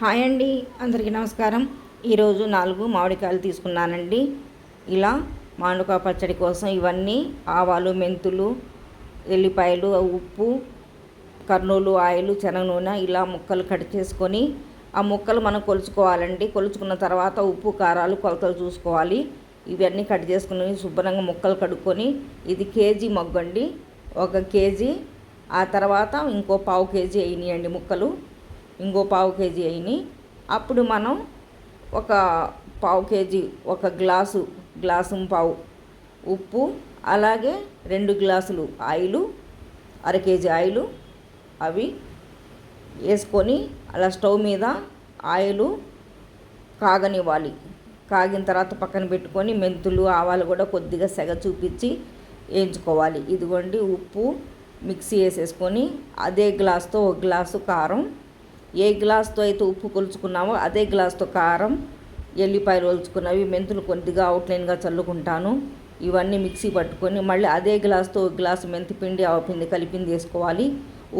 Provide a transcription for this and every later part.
Hi అండి అందరికీ నమస్కారం. ఈరోజు నాలుగు మామిడికాయలు తీసుకున్నానండి. ఇలా మామిడికాయ పచ్చడి కోసం ఇవన్నీ ఆవాలు మెంతులు ఎల్లిపాయలు ఉప్పు కర్నూలు ఆయిల్ శనగ నూనె ఇలా ముక్కలు కట్ చేసుకొని ఆ ముక్కలు మనం కొలుచుకోవాలండి. కొలుచుకున్న తర్వాత ఉప్పు కారాలు కొలతలు చూసుకోవాలి. ఇవన్నీ కట్ చేసుకుని శుభ్రంగా ముక్కలు కడుక్కొని ఇది కేజీ మొగ్గండి ఒక కేజీ. ఆ తర్వాత ఇంకో పావు కేజీ వేయనియండి ముక్కలు. ఇంకో పావు కేజీ అయినాయి. అప్పుడు మనం ఒక పావు కేజీ ఒక గ్లాసు గ్లాసు పావు ఉప్పు అలాగే రెండు గ్లాసులు ఆయిలు అర కేజీ ఆయిలు అవి వేసుకొని అలా స్టవ్ మీద ఆయిలు కాగనివ్వాలి. కాగిన తర్వాత పక్కన పెట్టుకొని మెంతులు ఆవాలు కూడా కొద్దిగా సెగ చూపించి వేయించుకోవాలి. ఇదిగోండి ఉప్పు మిక్సీ వేసేసుకొని అదే గ్లాస్తో ఒక గ్లాసు కారం ఏ గ్లాస్తో అయితే ఉప్పు కొలుచుకున్నామో అదే గ్లాస్తో కారం ఎల్లిపాయలు ఒలుచుకున్నవి మెంతులు కొద్దిగా అవుట్లైన్గా చల్లుకుంటాను. ఇవన్నీ మిక్సీ పట్టుకొని మళ్ళీ అదే గ్లాస్తో ఒక గ్లాసు మెంతిపిండి ఆవపిండి కలిపింది వేసుకోవాలి.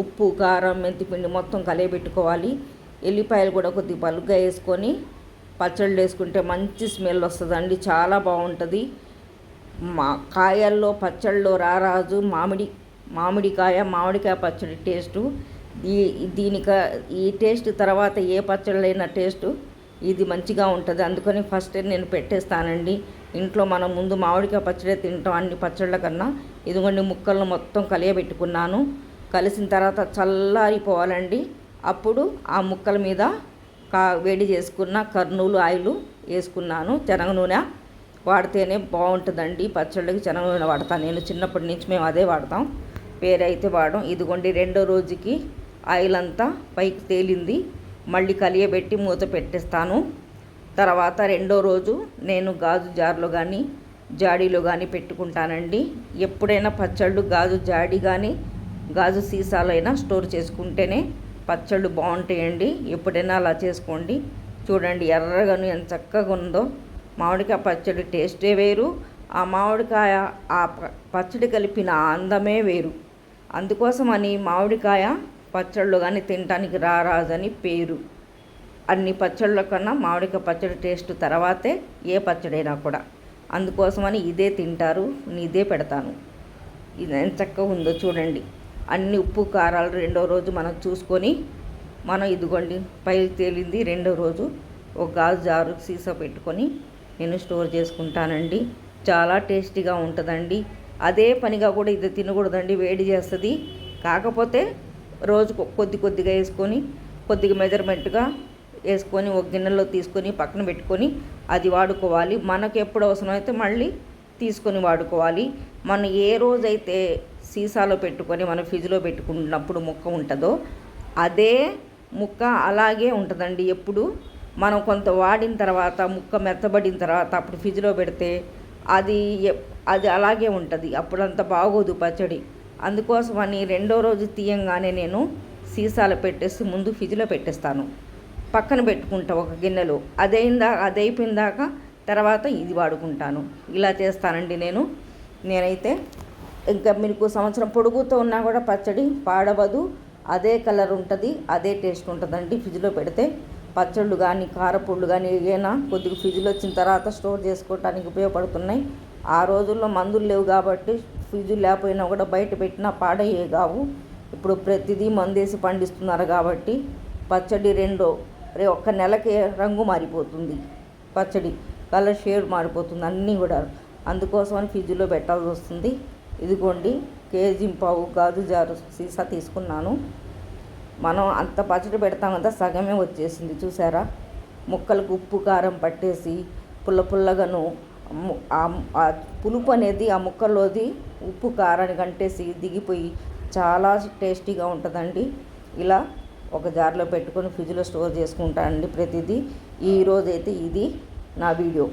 ఉప్పు కారం మెంతిపిండి మొత్తం కలియబెట్టుకోవాలి. ఎల్లిపాయలు కూడా కొద్దిగా పలుగ్గా వేసుకొని పచ్చళ్ళు వేసుకుంటే మంచి స్మెల్ వస్తుందండి చాలా బాగుంటుంది. మా కాయల్లో పచ్చళ్ళలో రారాజు మామిడి మామిడికాయ మామిడికాయ పచ్చడి టేస్టు. దీ దీనిక ఈ టేస్ట్ తర్వాత ఏ పచ్చళ్ళైన టేస్ట్ ఇది మంచిగా ఉంటుంది. అందుకని ఫస్ట్ నేను పెట్టేస్తానండి. ఇంట్లో మనం ముందు మామిడికాయ పచ్చడి తింటాం అన్ని పచ్చళ్ళ కన్నా. ఇదిగోండి ముక్కలను మొత్తం కలియబెట్టుకున్నాను. కలిసిన తర్వాత చల్లారిపోవాలండి. అప్పుడు ఆ ముక్కల మీద కా వేడి చేసుకున్న కర్నూలు ఆయిల్ వేసుకున్నాను. శనగ నూనె వాడితేనే బాగుంటుందండి. పచ్చళ్ళకి శనగ నూనె వాడతాను. నేను చిన్నప్పటి నుంచి మేము అదే వాడతాం. పేరైతే వాడడం. ఇదిగోండి రెండో రోజుకి ఆయిల్ అంతా పైకి తేలింది. మళ్ళీ కలియబెట్టి మూత పెట్టేస్తాను. తర్వాత రెండో రోజు నేను గాజు జార్లో కానీ జాడీలో కానీ పెట్టుకుంటానండి. ఎప్పుడైనా పచ్చళ్ళు గాజు జాడీ కానీ గాజు సీసాలైనా స్టోర్ చేసుకుంటేనే పచ్చళ్ళు బాగుంటాయండి. ఎప్పుడైనా అలా చేసుకోండి. చూడండి ఎర్రగాను ఎంత చక్కగా ఉందో. మామిడికాయ పచ్చడి టేస్టే వేరు. ఆ మామిడికాయ ఆ పచ్చడి కలిపిన అందమే వేరు. అందుకోసమని మామిడికాయ పచ్చళ్ళు కానీ తినటానికి రారాజని పేరు. అన్ని పచ్చళ్ళ కన్నా మామిడికాయ పచ్చడి టేస్ట్ తర్వాతే ఏ పచ్చడైనా కూడా. అందుకోసమని ఇదే తింటారు ఇదే పెడతాను. ఇది ఎంత చక్కగా ఉందో చూడండి. అన్ని ఉప్పు కారాలు రెండో రోజు మనం చూసుకొని మనం ఇదిగోండి పైకి తేలింది రెండో రోజు ఒక గాజు జారు సీసా పెట్టుకొని నేను స్టోర్ చేసుకుంటానండి. చాలా టేస్టీగా ఉంటుందండి. అదే పనిగా కూడా ఇది తినకూడదండి వేడి చేస్తుంది. కాకపోతే రోజు కొద్ది కొద్దిగా వేసుకొని కొద్దిగా మెజర్మెంట్గా వేసుకొని ఒక గిన్నెలో తీసుకొని పక్కన పెట్టుకొని అది వాడుకోవాలి. మనకు ఎప్పుడు అవసరమైతే మళ్ళీ తీసుకొని వాడుకోవాలి. మనం ఏ రోజైతే సీసాలో పెట్టుకొని మనం ఫ్రిడ్జ్లో పెట్టుకున్నప్పుడు ముక్క ఉంటుందో అదే ముక్క అలాగే ఉంటుందండి ఎప్పుడు. మనం కొంత వాడిన తర్వాత ముక్క మెత్తబడిన తర్వాత అప్పుడు ఫ్రిడ్జ్లో పెడితే అది అది అలాగే ఉంటుంది. అప్పుడంత బాగోదు పచ్చడి. అందుకోసమని రెండో రోజు తీయంగానే నేను సీసాలు పెట్టేసి ముందు ఫ్రిడ్జ్లో పెట్టేస్తాను. పక్కన పెట్టుకుంటా ఒక గిన్నెలో. అదైందా అదైపోయిందాక తర్వాత ఇది వాడుకుంటాను. ఇలా చేస్తానండి నేను. నేనైతే ఇంకా మీకు సంవత్సరం పొడుగుతో ఉన్నా కూడా పచ్చడి పాడవదు. అదే కలర్ ఉంటుంది అదే టేస్ట్ ఉంటుందండి ఫ్రిడ్జ్లో పెడితే. పచ్చళ్ళు కానీ కారపొళ్ళు కానీ ఏదైనా కొద్దిగా ఫ్రిడ్జ్లో వచ్చిన తర్వాత స్టోర్ చేసుకోవడానికి ఉపయోగపడుతున్నాయి. ఆ రోజుల్లో మందులు లేవు కాబట్టి ఫ్రిడ్జ్ లేకపోయినా కూడా బయట పెట్టినా పాడయ్యే కావు. ఇప్పుడు ప్రతిదీ మందేసి పండిస్తున్నారు కాబట్టి పచ్చడి రెండో రే ఒక్క నెలకి రంగు మారిపోతుంది. పచ్చడి కలర్ షేడ్ మారిపోతుంది అన్నీ కూడా. అందుకోసమని ఫ్రిడ్జ్లో పెట్టాల్సి వస్తుంది. ఇదిగోండి కేజీ పావు గాజు జారు సీసా తీసుకున్నాను. మనం అంత పచ్చడి పెడతాం కదా సగమే వచ్చేసింది చూసారా? ముక్కలకు ఉప్పు కారం పట్టేసి పుల్ల పుల్లగాను పులుపు అనేది ఆ ముక్కలోది ఉప్పు కారాన్ని కంటే దిగిపోయి చాలా టేస్టీగా ఉంటుందండి. ఇలా ఒక జార్లో పెట్టుకొని ఫ్రిడ్జ్లో స్టోర్ చేసుకుంటానండి ప్రతిదీ. ఈరోజైతే ఇది నా వీడియో.